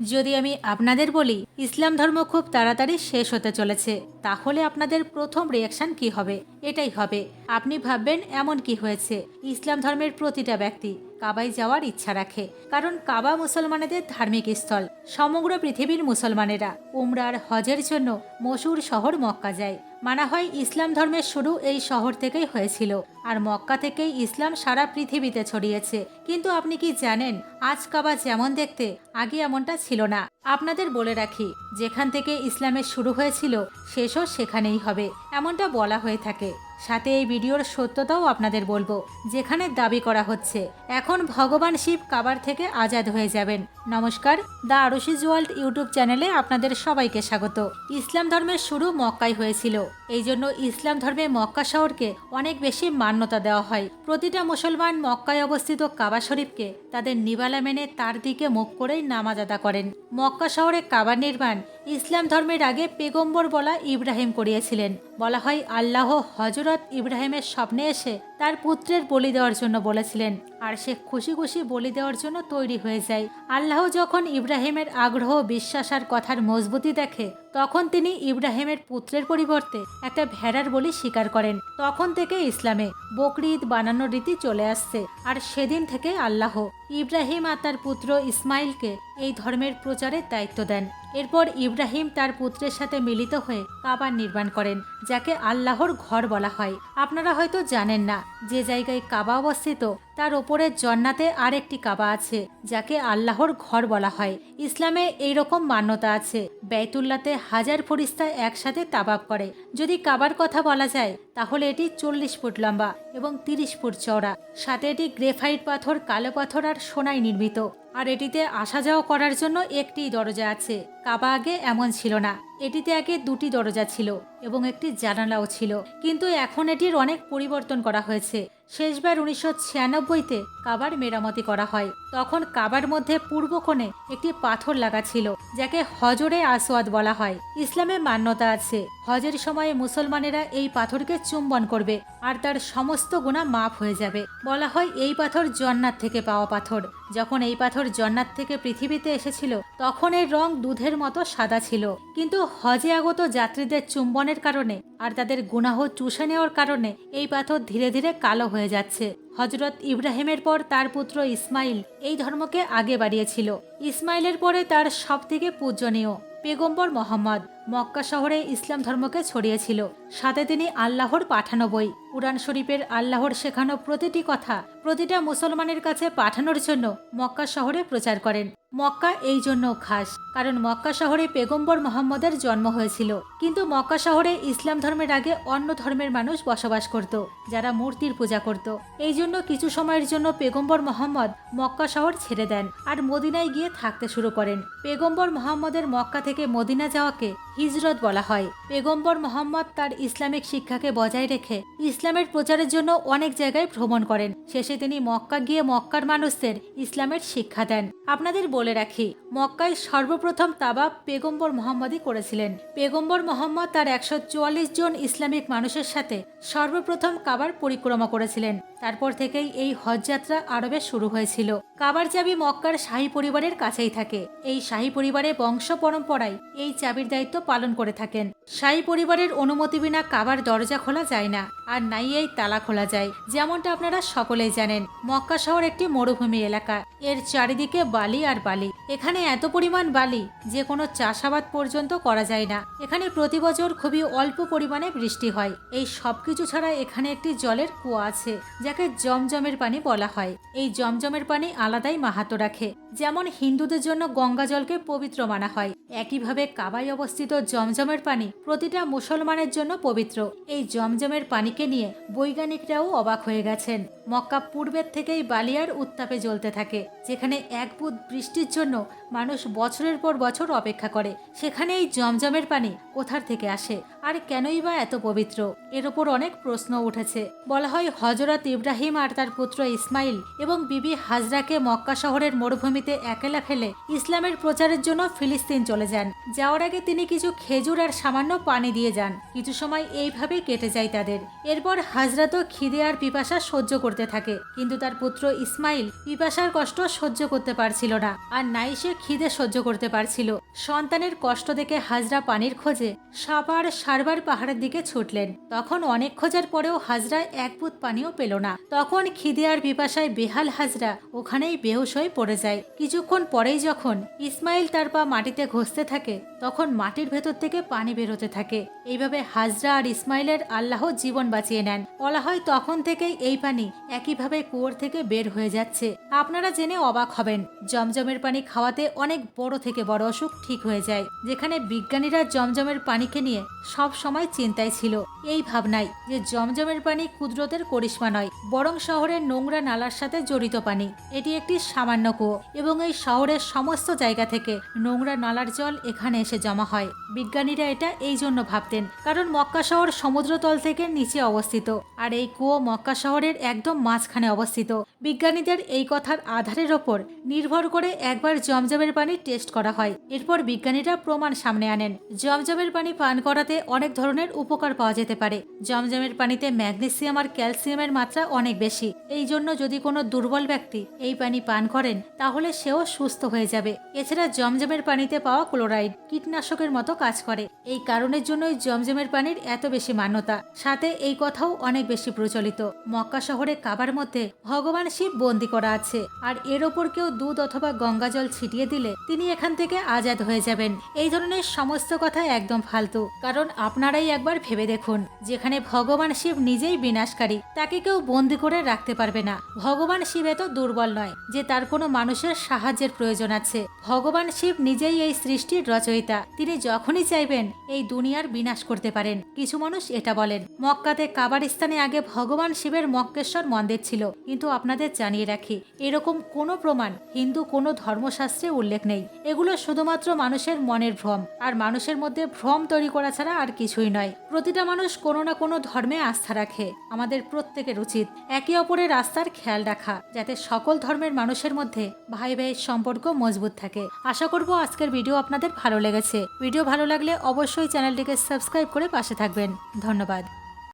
যদি আমি আপনাদের বলি, ইসলাম ধর্ম খুব তাড়াতাড়ি শেষ হতে চলেছে, তাহলে আপনাদের প্রথম রিয়াকশন কি হবে? এটাই হবে। আপনি ভাববেন এমন কি হয়েছে। ইসলাম ধর্মের প্রতিটা ব্যক্তি কাবায় যাওয়ার ইচ্ছা রাখে, কারণ কাবা মুসলমানেদের ধার্মিক স্থল। সমগ্র পৃথিবীর মুসলমানেরা উমরার হজের জন্য মসুর শহর মক্কা যায়। মানা হয় ইসলাম ধর্মের শুরু এই শহর থেকেই হয়েছিল, আর মক্কা থেকেই ইসলাম সারা পৃথিবীতে ছড়িয়েছে। কিন্তু আপনি কি জানেন, আজ কাবা যেমন দেখতে, আগে এমনটা ছিল না। আপনাদের বলে রাখি, যেখান থেকে ইসলামের শুরু হয়েছিল, শেষও সেখানেই হবে, এমনটা বলা হয়ে থাকে। সাথে এই ভিডিওর সত্যতাও আপনাদের বলব, যেখানে দাবি করা হচ্ছে, এখন ভগবান শিব কাবার থেকে আজাদ হয়ে যাবেন। নমস্কার দ্য আরুষিজ ওয়ার্ল্ড ইউটিউব চ্যানেলে আপনাদের সবাইকে স্বাগত। ইসলাম ধর্মের শুরু মক্কায় হয়েছিল tomorrow. এই জন্য ইসলাম ধর্মে মক্কা শহরকে অনেক বেশি মান্যতা দেওয়া হয়। প্রতিটা মুসলমান মক্কায় অবস্থিত কাবা শরীফকে তাদের নিবালা মেনে তার দিকে মুখ করেই নামাজ আদা করেন। মক্কা শহরে কাবার নির্মাণ ইসলাম ধর্মের আগে পেগম্বর বলা ইব্রাহিম করিয়েছিলেন। বলা হয়, আল্লাহ হজরত ইব্রাহিমের স্বপ্নে এসে তার পুত্রের বলি দেওয়ার জন্য বলেছিলেন, আর সে খুশি খুশি বলি দেওয়ার জন্য তৈরি হয়ে যায়। আল্লাহ যখন ইব্রাহিমের আগ্রহ বিশ্বাস আর কথার মজবুতি দেখে, তখন তিনি ইব্রাহিমের পুত্রের পরিবর্তে একটা ভেড়ার বলি স্বীকার করেন। তখন থেকে ইসলামে বকরিদ বানানোর রীতি চলে আসছে, আর সেদিন থেকে আল্লাহ। ইব্রাহিম আর তার পুত্র ইসমাইলকে এই ধর্মের প্রচারের দায়িত্ব দেন। এরপর ইব্রাহিম তার পুত্রের সাথে মিলিত হয়ে কাবার নির্মাণ করেন, যাকে আল্লাহর ঘর বলা হয়। আপনারা হয়তো জানেন না, যে জায়গায় কাবা অবস্থিত, তার ওপরে জন্নাতে আরেকটি কাবা আছে, যাকে আল্লাহর ঘর বলা হয়। ইসলামে এই রকম মান্যতা আছে, বেতুল্লাতে হাজার ফরিস্তা একসাথে তাবাব করে। যদি কাবার কথা বলা যায়, তাহলে এটি চল্লিশ ফুট লম্বা এবং তিরিশ ফুট চওড়া। সাথে এটি গ্রেফাইট পাথর, কালো পাথর আর সোনায় নির্মিত। আর এটিতে আসা যাওয়া করার জন্য একটি দরজা আছে। কাবা আগে এমন ছিল না। এটিতে আগে দুটি দরজা ছিল এবং একটি জানালাও ছিল। কিন্তু এখন এটির অনেক পরিবর্তন করা হয়েছে। শেষবার উনিশশো ছিয়ানব্বইতে কাবার মেরামতি করা হয়। তখন কাবার মধ্যে পূর্ব কোণে একটি পাথর লাগা ছিল, যাকে হজরে আসওয়াদ বলা হয়। ইসলামে মান্যতা আছে। হজের সময়ে মুসলমানেরা এই পাথরকে চুম্বন করবে আর তার সমস্ত গুণা মাফ হয়ে যাবে। বলা হয় এই পাথর জন্নাত থেকে পাওয়া পাথর। যখন এই পাথর জন্নাত থেকে পৃথিবীতে এসেছিল, তখন এর রং দুধের মতো সাদা ছিল। কিন্তু হজে আগত যাত্রীদের চুম্বনের কারণে আর তাদের গুনাহ চুষে নেওয়ার কারণে এই পাথর ধীরে ধীরে কালো হয়ে যাচ্ছে। হজরত ইব্রাহিমের পর তার পুত্র ইসমাইল এই ধর্মকে আগে বাড়িয়েছিল। ইসমাইলের পরে তার সবথেকে পূজনীয়। পেগম্বর মোহাম্মদ মক্কা শহরে ইসলাম ধর্মকে ছড়িয়েছিল। সাথে তিনি আল্লাহর পাঠানো বই, কুরআন শরীফের আল্লাহর শেখানো প্রতিটি কথা প্রতিটা মুসলমানের কাছে পাঠানোর জন্য মক্কা শহরে প্রচার করেন। মক্কা এই জন্য খাস, কারণ মক্কা শহরে পেগম্বর মোহাম্মদের জন্ম হয়েছিল। কিন্তু মক্কা শহরে ইসলাম ধর্মের আগে অন্য ধর্মের মানুষ বসবাস করত, যারা মূর্তির পূজা করত। এই জন্য কিছু সময়ের জন্য পেগম্বর মোহাম্মদ মক্কা শহর ছেড়ে দেন আর মদিনায় গিয়ে থাকতে শুরু করেন। পেগম্বর মোহাম্মদের মক্কা থেকে মদিনা যাওয়াকে হিজরত বলা হয়। পেগম্বর মোহাম্মদ তার ইসলামিক শিক্ষাকে বজায় রেখে ইসলামের প্রচারের জন্য অনেক জায়গায় ভ্রমণ করেন। শেষে তিনি মক্কা গিয়ে মক্কার মানুষদের ইসলামের শিক্ষা দেন। আপনাদের বলে রাখি, মক্কায় সর্বপ্রথম তাবা পেগম্বর মোহাম্মদই করেছিলেন। পেগম্বর মোহাম্মদ তার একশো চুয়াল্লিশ জন ইসলামিক মানুষের সাথে সর্বপ্রথম কাবার পরিক্রমা করেছিলেন। তারপর থেকেই এই হজযাত্রা আরবে শুরু হয়েছিল। কাবার চাবি মক্কার শাহী পরিবারের কাছেই থাকে। এই শাহী পরিবারের বংশ পরম্পরায় এই চাবির দায়িত্ব পালন করে থাকেন। শাহী পরিবারের অনুমতি বিনা কাবার দরজা খোলা যায় না, আর নাই এই তালা খোলা যায়, যেমনটা আপনারা সকলেই জানেন। মক্কা শহর একটি মরুভূমি এলাকা। এর চারিদিকে বালি আর বালি। এখানে এত পরিমাণ বালি যে কোনো চাষাবাদ পর্যন্ত করা যায় না। এখানে প্রতি বছর খুবই অল্প পরিমাণে বৃষ্টি হয়। এই সব কিছু ছাড়া এখানে একটি জলের কুয়া আছে, যাকে জমজমের পানি বলা হয়। এই জমজমের পানি আলাদাই মাহাতো রাখে। যেমন হিন্দুদের জন্য গঙ্গা জলকে পবিত্র মানা হয় একইভাবে কাবাই অবস্থিত জমজমের পানি প্রতিটা মুসলমানের জন্য পবিত্র। এই জমজমের পানিকে নিয়ে বৈজ্ঞানিকরাও অবাক হয়ে গেছেন। মক্কা পূর্বের থেকেই বালিয়ার উত্তাপে জ্বলতে থাকে, যেখানে এক বুধ বৃষ্টির জন্য মানুষ বছরের পর বছর অপেক্ষা করে। সেখানে এই জমজমের পানি কোথার থেকে আসে? আর কেনই বা এত পবিত্র? এর ওপর অনেক প্রশ্ন উঠেছে। বলা হয় হজরত ইব্রাহিম আর তার পুত্র ইসমাইল এবং বিবি হাজরাকে মক্কা শহরের মরুভূমিতে একেলা ফেলে ইসলামের প্রচারের জন্য ফিলিস্তিন চলে যান। যাওয়ার আগে তিনি কিছু খেজুর আর সামান্য পানি দিয়ে যান। কিছু সময় এইভাবেই কেটে যায় তাদের। এরপর হাজরাতও খিদে আর পিপাসা সহ্য করতে থাকে। কিন্তু তার পুত্র ইসমাইল পিপাসার কষ্ট সহ্য করতে পারছিল না আর নাই সে খিদে সহ্য করতে পারছিল। সন্তানের কষ্ট দেখে হাজরা পানির খোঁজে সাবার সারবার পাহাড়ের দিকে ছুটলেন। অনেক খোঁজার পরেও হাজরা এক বুত পানিও পেল না। তখন খিদে আর পিপাসায় বেহাল হাজরা ওখানেই বেহুশ হয়ে পড়ে যায়। কিছুক্ষণ পরেই যখন ইসমাইল তার পা মাটিতে ঘষতে থাকে, তখন মাটির ভেতর থেকে পানি বেরোতে থাকে। এইভাবে হাজরা আর ইসমাইলের আল্লাহ জীবন বাঁচিয়ে নেন। বলা হয় তখন থেকেই এই পানি একইভাবে কুয়োর থেকে বের হয়ে যাচ্ছে। আপনারা জেনে অবাক হবেন, জমজমের পানি খাওয়াতে অনেক বড় থেকে বড় অসুখ ঠিক হয়ে যায়, যেখানে বিজ্ঞানীরা জমজমের পানিকে নিয়ে সব সময় চিন্তায় ছিল। এই ভাবনায় যে জমজমের পানি কুদরতের করিশ্মা নয়, বরং শহরের নোংরা নালার সাথে জড়িত পানি। এটি একটি সামান্য কুয়ো এবং এই শহরের সমস্ত জায়গা থেকে নোংরা নালার জল এখানে এসে জমা হয়। বিজ্ঞানীরা এটা এই জন্য ভাবতেন, কারণ মক্কা শহর সমুদ্রতল থেকে নিচে অবস্থিত, আর এই কুয়ো মক্কা শহরের একদম মাঝখানে অবস্থিত। বিজ্ঞানীদের এই কথার আধারের ওপর নির্ভর করে একবার জমজমের পানি টেস্ট করা হয়। এরপর বিজ্ঞানীরা প্রমাণ সামনে আনেন। জমজমের পানি পান করাতে অনেক ধরনের উপকার পাওয়া যেতে পারে। জমজমের পানিতে ম্যাগনেসিয়াম আর ক্যালসিয়ামের মাত্রা অনেক বেশি। এই জন্য যদি কোনো দুর্বল ব্যক্তি এই পানি পান করেন, তাহলে সেও সুস্থ হয়ে যাবে। এছাড়া জমজমের পানিতে পাওয়া ক্লোরাইড কীটনাশকের মতো কাজ করে। এই কারণের জন্যই জমজমের পানির এত বেশি মান্যতা। সাথে এই কথাও অনেক বেশি প্রচলিত। মক্কা শহরে কাবার মধ্যে ভগবান শিব বন্দি করা আছে। আর এর ওপর কেউ দুধ অথবা গঙ্গা জল ছিটিয়ে দিলে তিনি এখান থেকে আজাদ হয়ে যাবেন। এই ধরনের সমস্ত কথা একদম ফালতু। কারণ আপনারাই একবার ভেবে দেখুন, যেখানে ভগবান শিব নিজেই বিনাশকারী, তাকে কেউ বন্দি করে রাখতে পারবে না। ভগবান শিব এত দুর্বল নয়, যে তার কোনো মানুষের সাহায্যের প্রয়োজন আছে। ভগবান শিব নিজেই এই সৃষ্টির রচয়িতা। তিনি যখনই চাইবেন, এই দুনিয়ার বিনাশ করতে পারেন। কিছু মানুষ এটা বলেন, মক্কাতে কাবার স্থানে আগে ভগবান শিবের মক্কেশ্বর মন্দির ছিল। কিন্তু আপনাদের জানিয়ে রাখি, এরকম কোনো প্রমাণ হিন্দু কোনো ধর্মশাস্ত্রে উল্লেখ নেই। এগুলো শুধুমাত্র মানুষের মনের ভ্রম, আর মানুষের মধ্যে ভ্রম তৈরি করা ছাড়া আর কিছুই নয়। প্রতিটা মানুষ কোনো না কোনো ধর্মে আস্থা রাখে। আমাদের প্রত্যেকের উচিত একে অপরের রাস্তার খেয়াল রাখা, যাতে সকল ধর্মের মানুষের মধ্যে ভাই ভাইয়ের সম্পর্ক মজবুত থাকে। আশা করব আজকের ভিডিও আপনাদের ভালো লেগেছে। ভিডিও ভালো লাগলে অবশ্যই চ্যানেলটিকে সাবস্ক্রাইব করে পাশে থাকবেন। ধন্যবাদ।